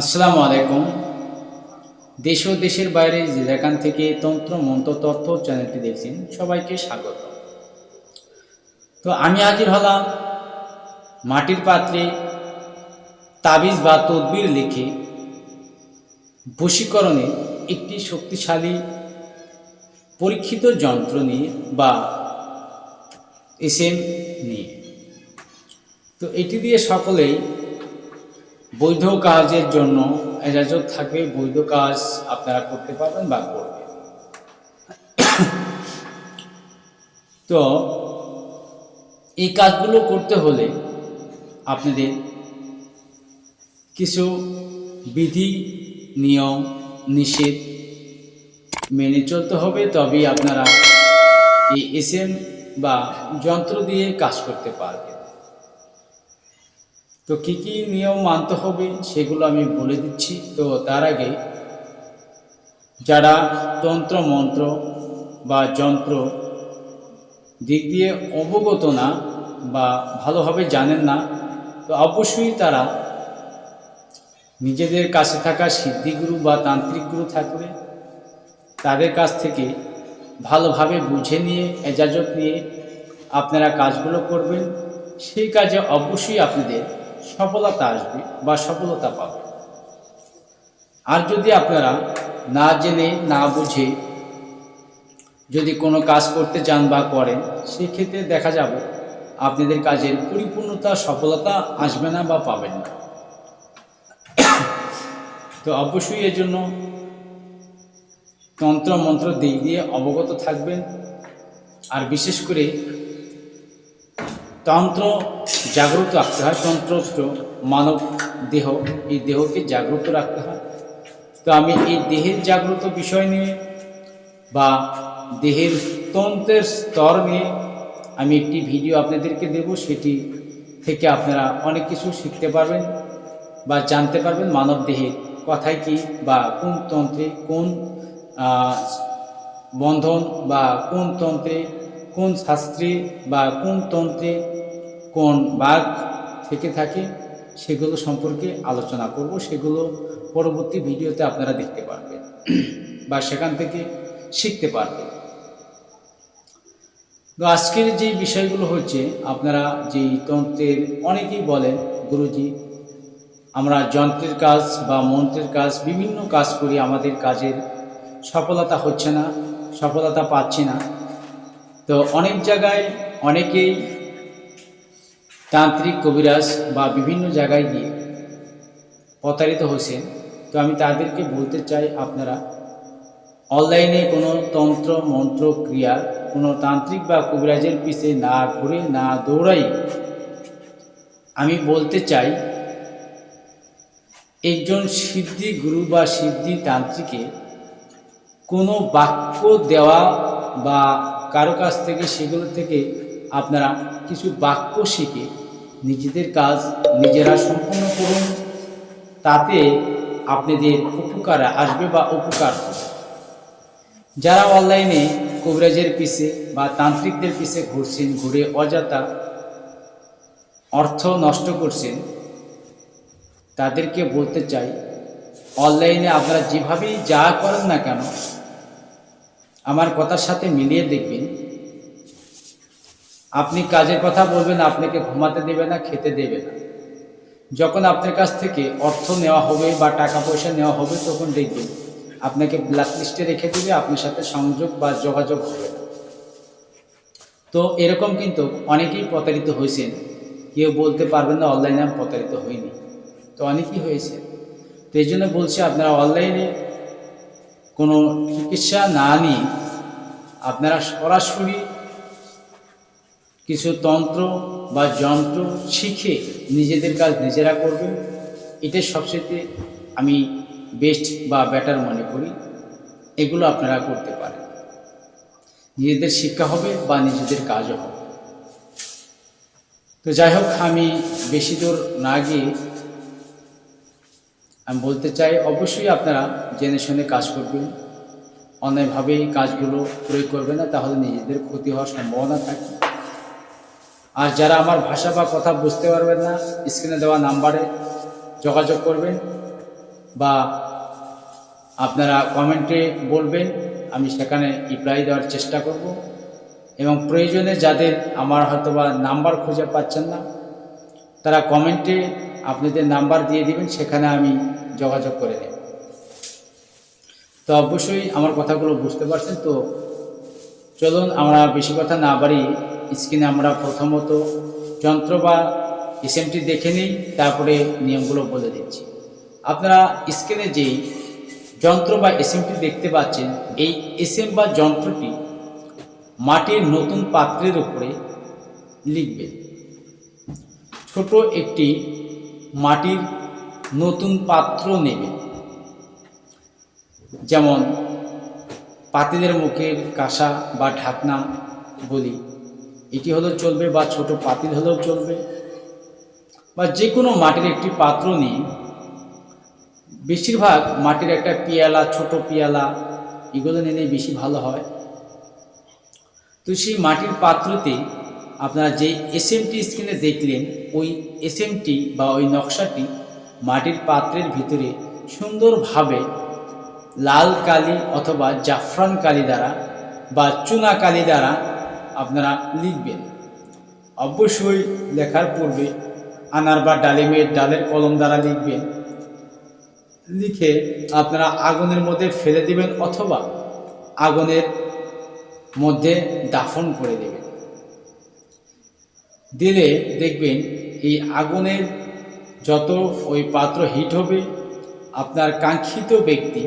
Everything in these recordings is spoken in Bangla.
আসসালামু আলাইকুম। দেশ ও দেশের বাইরে যেখান থেকে তন্ত্র, মন্ত্র, তথ্য চ্যানেলটি দেখছেন, সবাইকে স্বাগত। তো আমি হাজির হলাম মাটির পাত্রে তাবিজ বা তদবির লিখে বশীকরণে একটি শক্তিশালী পরীক্ষিত যন্ত্র নিয়ে বা এসএম নিয়ে। তো এটি দিয়ে সকলেই বৈধ কাজের জন্য এজাজত থাকবে বৈধ কাজ আপনারা করতে পারবেন বা করবেন। তো, এই কাজগুলো করতে হলে আপনাদের কিছু বিধি, নিয়ম, নিষেধ মেনে চলতে হবে, তবেই আপনারা এই এসএম বা যন্ত্র দিয়ে কাজ করতে পারবেন। তো কী কী নিয়ম মানতে হবে সেগুলো আমি বলে দিচ্ছি। তো তার আগে যারা তন্ত্র মন্ত্র বা যন্ত্র দিক দিয়ে অবগত না বা ভালোভাবে জানেন না, তো অবশ্যই তারা নিজেদের কাছে থাকা সিদ্ধিগুরু বা তান্ত্রিক গুরু থাকবে। তাদের কাছ থেকে ভালোভাবে বুঝে নিয়ে, এজাজত নিয়ে আপনারা কাজগুলো করবেন। সেই কাজে অবশ্যই আপনাদের সফলতা আসবে বা সফলতা পাবে। আর যদি আপনারা না জেনে, না বুঝে যদি কোনো কাজ করতে চান বা করেন, সেক্ষেত্রে দেখা যাবে আপনাদের কাজের পরিপূর্ণতা, সফলতা আসবে না বা পাবেন না। তো অবশ্যই এর জন্য তন্ত্র মন্ত্র দিক দিয়ে অবগত থাকবেন। আর বিশেষ করে তন্ত্র জাগ্রত রাখতে হয়, তন্ত্র মানব দেহ, এই দেহকে জাগ্রত রাখতে হয়। তো আমি এই দেহের জাগ্রত বিষয় নিয়ে বা দেহের তন্ত্রের স্তর নিয়ে আমি একটি ভিডিও আপনাদেরকে দেব, সেটি থেকে আপনারা অনেক কিছু শিখতে পারবেন বা জানতে পারবেন মানব দেহের কথায় কি বা কোন তন্ত্রে কোন বন্ধন বা কোন তন্ত্রে কোন শাস্ত্রে বা কোন তন্ত্রে কোন বাঘ থেকে থাকে সেগুলো সম্পর্কে আলোচনা করব। সেগুলো পরবর্তী ভিডিওতে আপনারা দেখতে পারবেন বা সেখান থেকে শিখতে পারবেন। তো আজকের যে বিষয়গুলো হচ্ছে, আপনারা যেই তন্ত্রের অনেকেই বলেন, গুরুজি, আমরা যন্ত্রের কাজ বা মন্ত্রের কাজ, বিভিন্ন কাজ করি, আমাদের কাজের সফলতা হচ্ছে না, সফলতা পাচ্ছি না। তো অনেক জায়গায় অনেকেই তান্ত্রিক কবিরাজ বা বিভিন্ন জায়গায় গিয়ে প্রতারিত হয়েছেন। তো আমি তাদেরকে বলতে চাই আপনারা, অনলাইনে কোনো তন্ত্র, মন্ত্র, ক্রিয়া, কোনো তান্ত্রিক বা কবিরাজের পিছে না ঘুরে, না দৌড়াই। আমি বলতে চাই, একজন সিদ্ধি গুরু বা সিদ্ধি তান্ত্রিকে কোনো বাক্য দেওয়া বা কারও কাছ থেকে, সেগুলো থেকে আপনারা কিছু বাক্য শিখে নিজেদের কাজ নিজেরা সম্পূর্ণ করুন। তাতে আপনাদের উপকার আসবে বা উপকার যারা অনলাইনে কবিরাজের পিছে বা তান্ত্রিকদের পিছে ঘুরছেন, ঘুরে অযথা অর্থ নষ্ট করছেন, তাদেরকে বলতে চাই, অনলাইনে আপনারা যেভাবেই যা করেন না কেন, আমার কথার সাথে মিলিয়ে দেখবেন আপনি কাজের কথা বলবেন, আপনাকে ঘুমাতে দেবে না, খেতে দেবে না। যখন আপনার কাছ থেকে অর্থ নেওয়া হবে বা টাকা পয়সা নেওয়া হবে, তখন দেখবেন আপনাকে ব্ল্যাক লিস্টে রেখে দেবে, আপনার সাথে সংযোগ বা যোগাযোগ হবে তো এরকম কিন্তু অনেকেই প্রতারিত হয়েছেন। কেউ বলতে পারবেন না, অনলাইনে আমি প্রতারিত হইনি। তো অনেকেই হয়েছে। তো এই জন্য বলছি, আপনারা অনলাইনে কোনো চিকিৎসা না নিয়ে আপনারা সরাসরি কিছু তন্ত্র বা যন্ত্র শিখে নিজেদের কাজ নিজেরা করবেন এটা সবচেয়ে আমি বেস্ট বা বেটার মনে করি। এগুলো আপনারা করতে পারেন। নিজেদের শিক্ষা হবে বা নিজেদের কাজও হবে। তো যাই হোক, আমি বেশি দূর না গিয়ে আমি বলতে চাই, অবশ্যই আপনারা জেনে শুনে কাজ করবেন। অন্যায়ভাবেই কাজগুলো প্রয়োগ করবেন না, তাহলে নিজেদের ক্ষতি হওয়ার সম্ভাবনা থাকে। আর যারা আমার ভাষা বা কথা বুঝতে পারবেন না স্ক্রিনে দেওয়া নাম্বারে যোগাযোগ করবেন বা আপনারা কমেন্টে বলবেন, আমি সেখানে রিপ্লাই দেওয়ার চেষ্টা করব। এবং প্রয়োজনে যাদের আমার হয়তো বা নাম্বার খুঁজে পাচ্ছেন না, তারা কমেন্টে আপনাদের নাম্বার দিয়ে দিবেন, সেখানে আমি যোগাযোগ করে নেব। তো অবশ্যই আমার কথাগুলো বুঝতে পারছেন, তো চলুন আমরা বেশি কথা না বাড়ি স্ক্রিনে আমরা প্রথমত যন্ত্র বা এসএমটি দেখে নিই, তারপরে নিয়মগুলো বলে দিচ্ছি। আপনারা স্ক্রিনে যেই যন্ত্র বা এসএমটি দেখতে পাচ্ছেন, এই এসএম বা যন্ত্রটি মাটির নতুন পাত্রের উপরে লিখবেন। ছোট একটি মাটির নতুন পাত্র নেবেন। যেমন পাতিলের মুখের কাঁসা বা ঢাকনা বলি। এটি হলেও চলবে বা ছোট পাতিল হলেও চলবে বা যে কোনো মাটির একটি পাত্র নিয়ে বেশিরভাগ মাটির একটা পেয়ালা, ছোট পেয়ালা এগুলো নিলে বেশি ভালো হয়। তো সেই মাটির পাত্রতে আপনারা যে এসএমটি স্ক্রিনে দেখলেন, ওই এস এসএমটি বা ওই নকশাটি মাটির পাত্রের ভিতরে সুন্দরভাবে লাল কালি অথবা জাফরান কালি দ্বারা বা চুনা কালি দ্বারা আপনারা লিখবেন। অবশ্যই লেখার পূর্বে আনার বা ডালিমের ডালের কলম দ্বারা লিখবেন। লিখে আপনারা আগুনের মধ্যে ফেলে দিবেন অথবা আগুনের মধ্যে দাফন করে দেবেন। দিলে দেখবেন এই আগুনের যত ওই পাত্র হিট হবে, আপনার কাঙ্ক্ষিত ব্যক্তি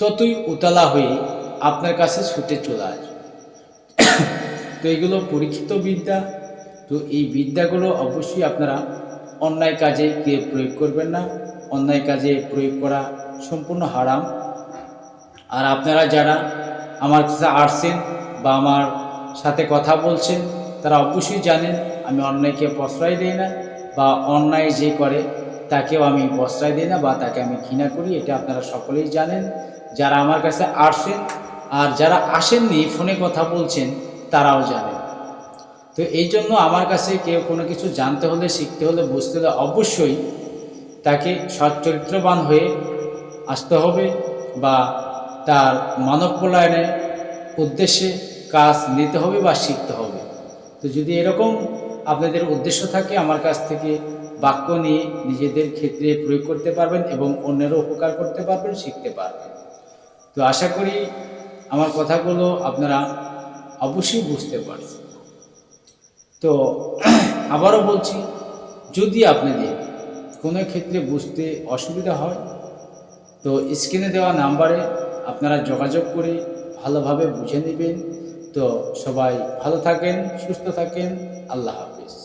ততই উতলা হয়ে আপনার কাছে ছুটে চলে আসবে। তো এগুলো পরীক্ষিত বিদ্যা। তো এই বিদ্যাগুলো অবশ্যই আপনারা অন্যায় কাজে কেউ প্রয়োগ করবেন না। অন্যায় কাজে প্রয়োগ করা সম্পূর্ণ হারাম। আর আপনারা যারা আমার কাছে আসছেন বা আমার সাথে কথা বলছেন, তারা অবশ্যই জানেন আমি অন্যায়কে প্রশ্রয় দিই না বা অন্যায় যে করে তাকেও আমি প্রশ্রয় দিই না বা তাকে আমি ঘৃণা করি, এটা আপনারা সকলেই জানেন। যারা আমার কাছে আসছেন আর যারা আসেননি, ফোনে কথা বলছেন তারাও জানে। তো এই জন্য আমার কাছে কেউ কোনো কিছু জানতে হলে, শিখতে হলে, বুঝতে হলে অবশ্যই তাকে সচ্চরিত্রবান হয়ে আসতে হবে বা তার মানব কল্যাণের উদ্দেশ্যে কাজ নিতে হবে বা শিখতে হবে। তো যদি এরকম আপনাদের উদ্দেশ্য থাকে, আমার কাছ থেকে বাক্য নিয়ে নিজেদের ক্ষেত্রে প্রয়োগ করতে পারবেন এবং অন্যেরও উপকার করতে পারবেন, শিখতে পারবেন। তো আশা করি আমার কথাগুলো আপনারা অবশ্যই বুঝতে পারছেন তো আবারও বলছি, যদি আপনাদের কোনো ক্ষেত্রে বুঝতে অসুবিধা হয়, তো স্ক্রিনে দেওয়া নাম্বারে আপনারা যোগাযোগ করে ভালোভাবে বুঝে নেবেন। তো সবাই ভালো থাকেন, সুস্থ থাকেন। আল্লাহ হাফিজ।